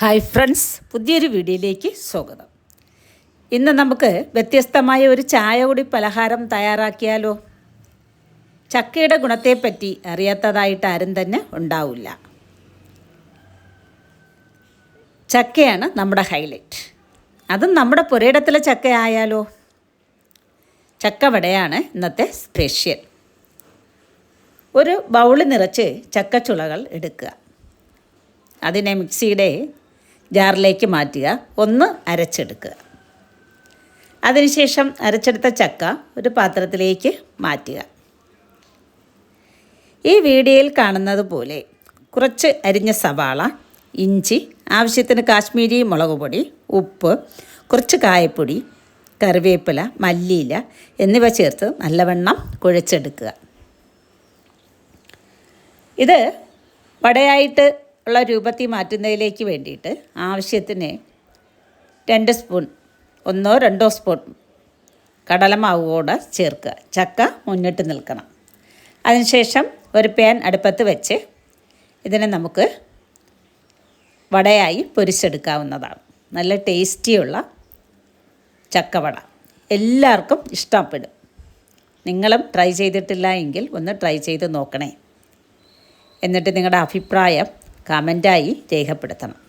Hi friends പുതിയൊരു വീഡിയോയിലേക്ക് സ്വാഗതം. ഇന്ന് നമുക്ക് വ്യത്യസ്തമായ ഒരു ചായ കൂടി പലഹാരം തയ്യാറാക്കിയാലോ? ചക്കയുടെ ഗുണത്തെപ്പറ്റി അറിയാത്തതായിട്ട് ആരും തന്നെ ഉണ്ടാവില്ല. ചക്കയാണ് നമ്മുടെ ഹൈലൈറ്റ് അതും നമ്മുടെ പുരയിടത്തിലെ ചക്ക ആയാലോ ചക്കവടയാണ് ഇന്നത്തെ സ്പെഷ്യൽ ഒരു ബൗൾ നിറച്ച് ചക്കച്ചുളകൾ എടുക്കുക. അതിനെ മിക്സിയുടെ ജാറിലേക്ക് മാറ്റുക. ഒന്ന് അരച്ചെടുക്കുക. അതിനുശേഷം അരച്ചെടുത്ത ചക്ക ഒരു പാത്രത്തിലേക്ക് മാറ്റുക. ഈ വീഡിയോയിൽ കാണുന്നത് പോലെ കുറച്ച് അരിഞ്ഞ സവാള ഇഞ്ചി ആവശ്യത്തിന് കാശ്മീരി മുളക് പൊടി ഉപ്പ് കുറച്ച് കായപ്പൊടി കറിവേപ്പില മല്ലിയില എന്നിവ ചേർത്ത് നല്ലവണ്ണം കുഴച്ചെടുക്കുക. ഇത് വടയായിട്ട് ഉള്ള രൂപത്തിൽ മാറ്റുന്നതിലേക്ക് വേണ്ടിയിട്ട് ആവശ്യത്തിന് രണ്ട് സ്പൂൺ ഒന്നോ രണ്ടോ സ്പൂൺ കടലമാവ് കൂടെ ചേർക്കുക. ചക്ക മുന്നിട്ട് നിൽക്കണം. അതിനുശേഷം ഒരു പാൻ അടുപ്പത്ത് വെച്ച് ഇതിനെ നമുക്ക് വടയായി പൊരിച്ചെടുക്കാവുന്നതാണ്. നല്ല ടേസ്റ്റിയുള്ള ചക്കവട. എല്ലാവർക്കും ഇഷ്ടപ്പെടും. നിങ്ങളും ട്രൈ ചെയ്തിട്ടില്ല എങ്കിൽ ഒന്ന് ട്രൈ ചെയ്ത് നോക്കണേ. എന്നിട്ട് നിങ്ങളുടെ അഭിപ്രായം കമന്റായി രേഖപ്പെടുത്തണം.